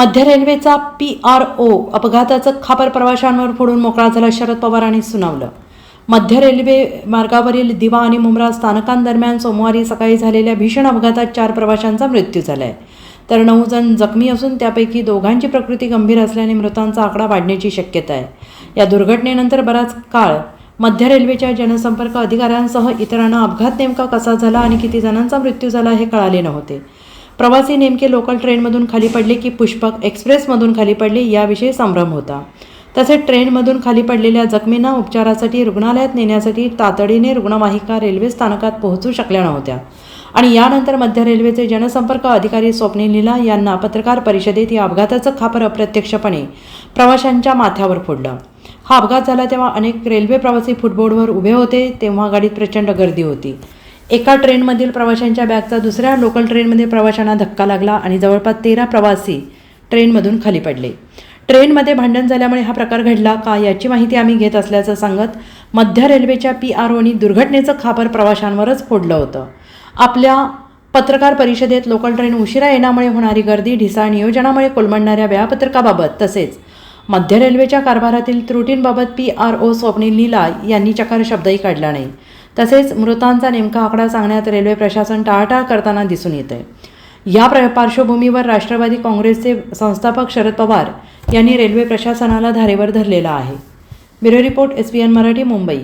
मध्य रेल्वेचा P R ओ अपघाताचं खापर प्रवाशांवर फोडून मोकळा झाला शरद पवारांनी सुनावलं. मध्य रेल्वे मार्गावरील दिवा आणि मुंब्रा स्थानकांदरम्यान सोमवारी सकाळी झालेल्या भीषण अपघातात चार प्रवाशांचा मृत्यू झाला आहे तर नऊ जण जखमी असून त्यापैकी दोघांची प्रकृती गंभीर असल्याने मृतांचा आकडा वाढण्याची शक्यता आहे. या दुर्घटनेनंतर बराच काळ मध्य रेल्वेच्या जनसंपर्क अधिकाऱ्यांसह इतरांना अपघात नेमका कसा झाला आणि किती जणांचा मृत्यू झाला हे कळाले नव्हते. प्रवासी नेमके लोकल ट्रेनमधून खाली पडले की पुष्पक एक्सप्रेसमधून खाली पडले याविषयी संभ्रम होता. तसेच ट्रेनमधून खाली पडलेल्या जखमींना उपचारासाठी रुग्णालयात नेण्यासाठी तातडीने रुग्णवाहिका रेल्वे स्थानकात पोहोचू शकल्या नव्हत्या. आणि यानंतर मध्य रेल्वेचे जनसंपर्क अधिकारी स्वप्नील लीला यांना पत्रकार परिषदेत या अपघाताचं खापर अप्रत्यक्षपणे प्रवाशांच्या माथ्यावर फोडलं. हा अपघात झाला तेव्हा अनेक रेल्वे प्रवासी फुटबोर्डवर उभे होते तेव्हा गाडीत प्रचंड गर्दी होती. एका ट्रेनमधील प्रवाशांच्या बॅगचा दुसऱ्या लोकल ट्रेनमध्ये प्रवाशांना धक्का लागला आणि जवळपास तेरा प्रवासी ट्रेनमधून खाली पडले. ट्रेनमध्ये भांडण झाल्यामुळे हा प्रकार घडला का याची माहिती आम्ही घेत असल्याचं सांगत मध्य रेल्वेच्या पी आर ओनी दुर्घटनेचं खापर प्रवाशांवरच फोडलं होतं. आपल्या पत्रकार परिषदेत लोकल ट्रेन उशिरा येण्यामुळे होणारी गर्दी ढिसाळ नियोजनामुळे कोलमडणाऱ्या वेळापत्रकाबाबत तसेच मध्य रेल्वेच्या कारभारातील त्रुटींबाबत P R O Swapnil Leela यांनी चकार शब्दही काढला नाही. तसेच मृतांचा नेमका आकडा सांगण्यात रेल्वे प्रशासन टाळाटाळ करताना दिसून येत आहे या प्र पार्श्वभूमीवर राष्ट्रवादी काँग्रेसचे संस्थापक शरद पवार यांनी रेल्वे प्रशासनाला धारेवर धरलेला आहे. Bureau report S P N Marathi Mumbai.